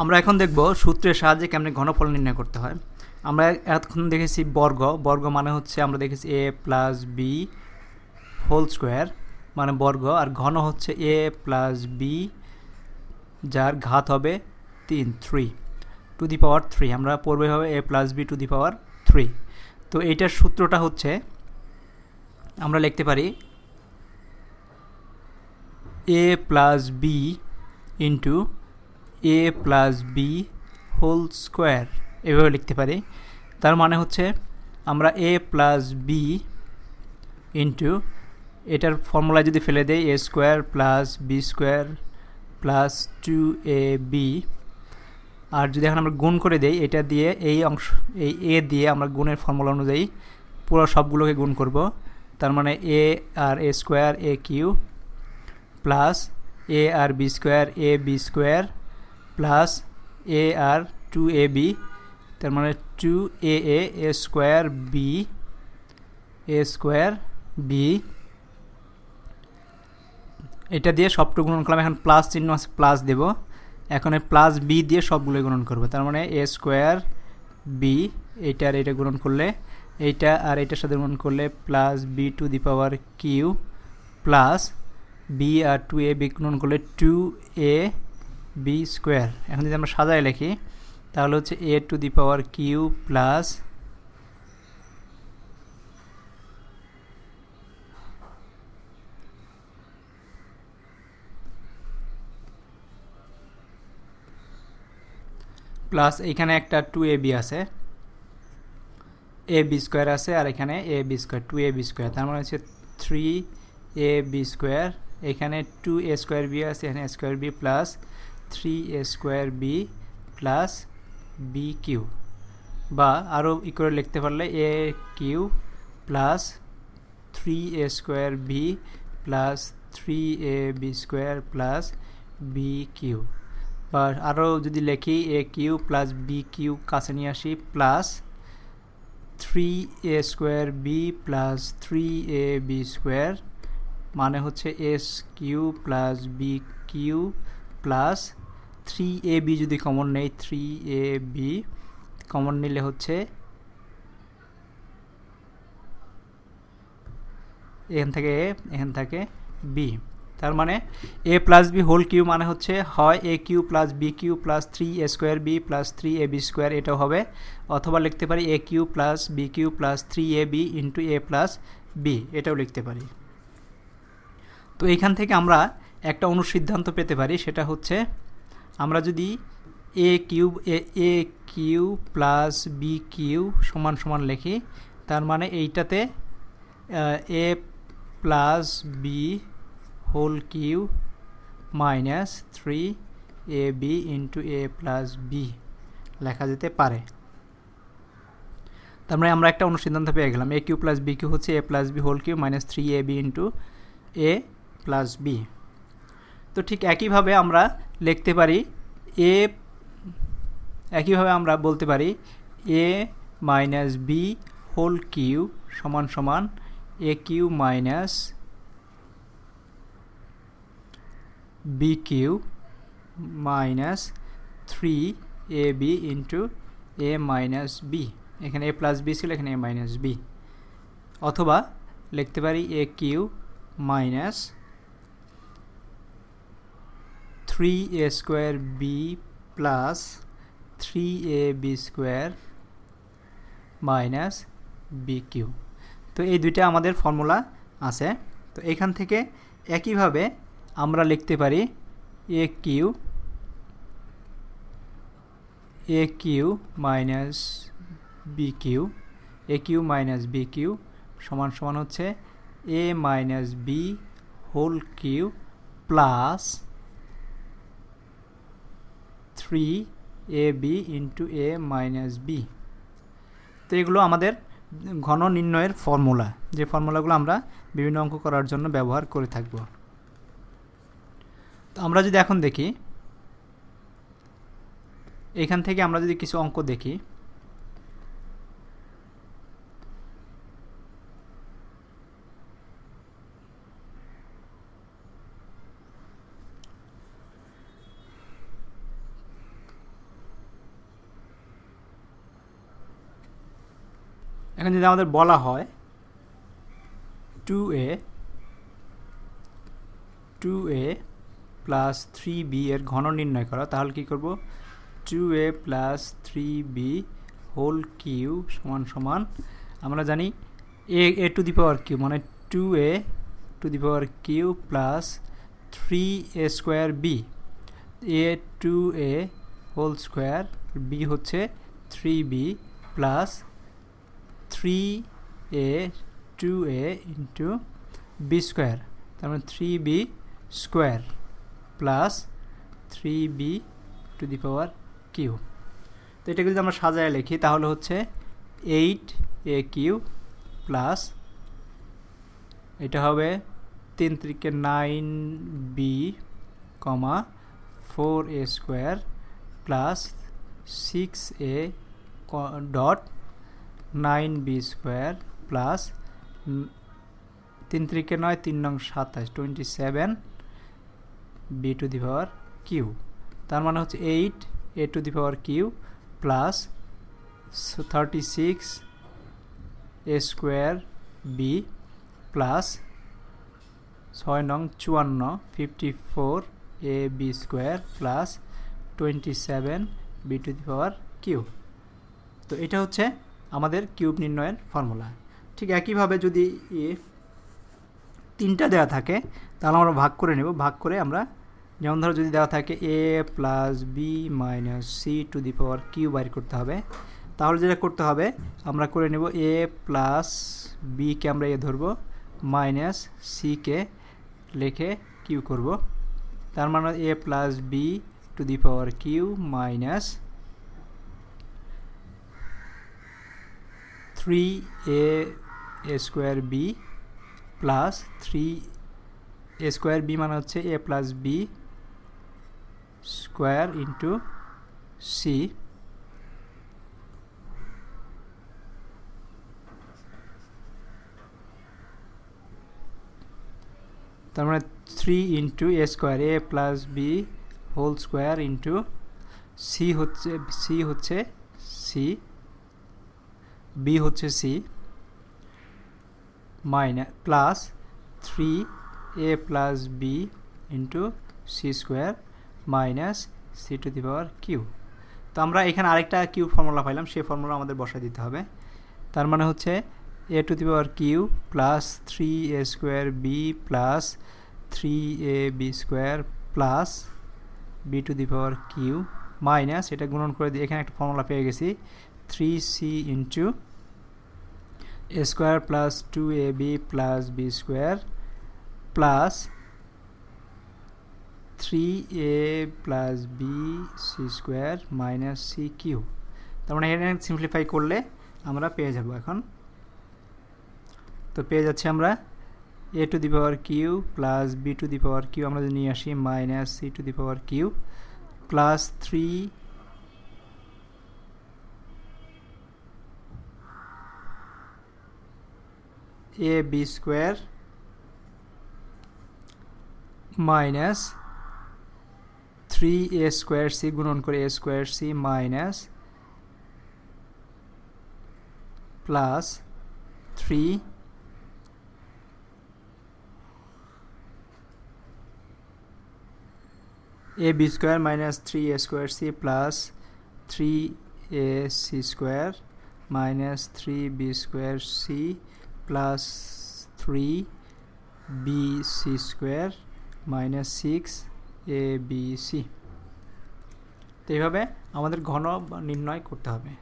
আমরা এখন দেখব সূত্রের সাহায্যে কেমনে ঘনফল নির্ণয় করতে হয়। আমরা এতক্ষণ দেখেছি বর্গ বর্গ মানে হচ্ছে আমরা দেখেছি A plus B whole square মানে বর্গ, আর ঘন হচ্ছে এ প্লাস বি যার ঘাত হবে তিন three to the power three আমরা পড়বে হবে A plus B to the power three তো এইটার সূত্রটা হচ্ছে, আমরা লিখতে পারি A plus B into A plus B whole square এভাবে লিখতে পারি। তার মানে হচ্ছে আমরা এ প্লাস বি ইন্টু এটার ফর্মুলা যদি ফেলে দেই A square plus B square plus two A B আর যদি এখন আমরা গুণ করে দেই, এটা দিয়ে এই অংশ, এই এ দিয়ে আমরা গুণের ফর্মুলা অনুযায়ী পুরো সবগুলোকে গুণ করব। তার মানে A R A square A cube plus A R B square A B square plus A R two A B তার মানে two A A square B A square B এটা দিয়ে সবটুকু গুণন করলাম, এখন প্লাস চিহ্ন আছে প্লাস দেব। এখন এই প্লাস বি দিয়ে সবগুলো গুণন করব, তার মানে এ স্কোয়ার বি এইটা আর এটা গুণন করলে, এইটা আর এটার সাথে গুণন করলে plus B to the power cube plus B R two A B গুণন করলে টু এ বি স্কোয়ার এখন যদি আমরা সাজায় লিখি, তাহলে হচ্ছে A to the power cube plus plus এখানে একটা টু এ বি আছে। এ বি স্কোয়ার আছে আর এখানে A B square two A B square তার মানে হচ্ছে থ্রি এ বি স্কোয়ার এখানে টু এ স্কোয়ার বি আছে, এখানে square B plus three A square B plus B cube বা আরও ই করে লিখতে পারলে A cube plus three A square B plus three A B square plus B cube বা আরও যদি লিখি A cube plus B cube কাছে নিয়ে আসি plus three A square B plus three A B square মানে হচ্ছে S cube plus B cube plus three A B যদি কমন নেই থ্রি এ বি কমন নিলে হচ্ছে এখান থেকে এ এখান থেকে বি তার মানে A plus B whole cube মানে হচ্ছে হয় A cube plus B cube plus three A square B plus three A B square এটাও হবে। অথবা লিখতে পারি A cube plus B cube plus three A B into A plus B এটাও লিখতে পারি। তো এইখান থেকে আমরা একটা অনুসিদ্ধান্ত পেতে পারি, সেটা হচ্ছে আমরা যদি A cube A cube plus B cube সমান সমান লিখি, তার মানে এইটাতে A plus B whole cube minus three A B into A plus B লেখা যেতে পারে। তার মানে আমরা একটা অনুসিদ্ধান্ত পেয়ে গেলাম। A cube plus B cube হচ্ছে A plus B whole cube minus three A B into A plus B তো ঠিক একইভাবে আমরা লিখতে পারি এ, একইভাবে আমরা বলতে পারি A minus B whole cube সমান সমান A cube minus B cube minus three A B into A minus B. এখানে এ প্লাস বি ছিল, এখানে এ মাইনাস বি। অথবা লিখতে পারি A cube minus three A square B plus three A B square minus B cube তো এই দুইটা আমাদের ফর্মুলা আছে। তো এখান থেকে একইভাবে আমরা লিখতে পারি A cube A cube minus B cube A cube minus B cube সমান সমান হচ্ছে A minus B whole cube plus three A B into A minus B. তো এগুলো আমাদের ঘন নির্ণয়ের ফর্মুলা। যে ফর্মুলাগুলো আমরা বিভিন্ন অঙ্ক করার জন্য ব্যবহার করে থাকব। তো আমরা যদি এখন দেখি, এখান থেকে আমরা যদি কিছু অঙ্ক দেখি এখন যদি আমাদের বলা হয় two A two A plus three B এর ঘন নির্ণয় করা, তাহলে কী করব? Two A plus three B whole cube সমান সমান, আমরা জানি A A to the power cube মানে two A to the power cube plus three A square B A two A whole square B হচ্ছে three B plus three A two A into B square তার মানে three B square plus three B to the power cube তো এটাকে যদি আমরা সাজায় লিখি, তাহলে হচ্ছে এইট এ কিউ প্লাস এটা হবে তিন ত্রিকে nine B comma four A square plus six A dot nine B square plus তিন ত্রিকে নয়, তিন নং সাতাশ twenty seven B to the power cube তার মানে হচ্ছে eight A to the power cube plus thirty six A square B plus ছয় নং চুয়ান্ন fifty four A B square plus twenty seven B to the power cube তো এটা হচ্ছে আমাদের কিউব নির্ণয়ের ফর্মুলা। ঠিক একইভাবে যদি তিনটা দেওয়া থাকে, তাহলে আমরা ভাগ করে নেব। ভাগ করে আমরা, যেমন ধরো যদি দেওয়া থাকে A plus B minus C to the power cube বাইর করতে হবে, তাহলে যেটা করতে হবে, আমরা করে নেব এ প্লাস বিকে আমরা এ ধরবো, মাইনাস সিকে লেখে কিউ করব। তার মানে A plus B to the power cube minus three A square B plus three A square B মানে হচ্ছে A plus B square into C তার মানে three into A square A plus B whole square into C হচ্ছে C হচ্ছে C B হচ্ছে C minus plus three A plus B into C square minus C to the power cube তো আমরা এখানে আরেকটা Q formula পাইলাম, সেই formula আমাদের বসায় দিতে হবে। তার মানে হচ্ছে A to the power cube plus three A square B plus three A B square plus B to the power cube minus এটা গুণন করে দিয়ে এখানে একটা ফর্মুলা পেয়ে গেছি। Three C into A square plus two A B plus B square plus three A plus B C square minus C cube তার মানে এখানে সিম্পলিফাই করলে আমরা পেয়ে যাব এখন। তো পেয়ে যাচ্ছি আমরা A to the power cube plus B to the power cube আমরা যদি নিয়ে আসি minus C to the power cube plus three A B square minus three A square C গুণন করে A square C minus plus three A B square minus three A square C plus three A C square minus three B square C plus three B C square minus six A B C তো এইভাবে আমাদের ঘন নির্ণয় করতে হবে।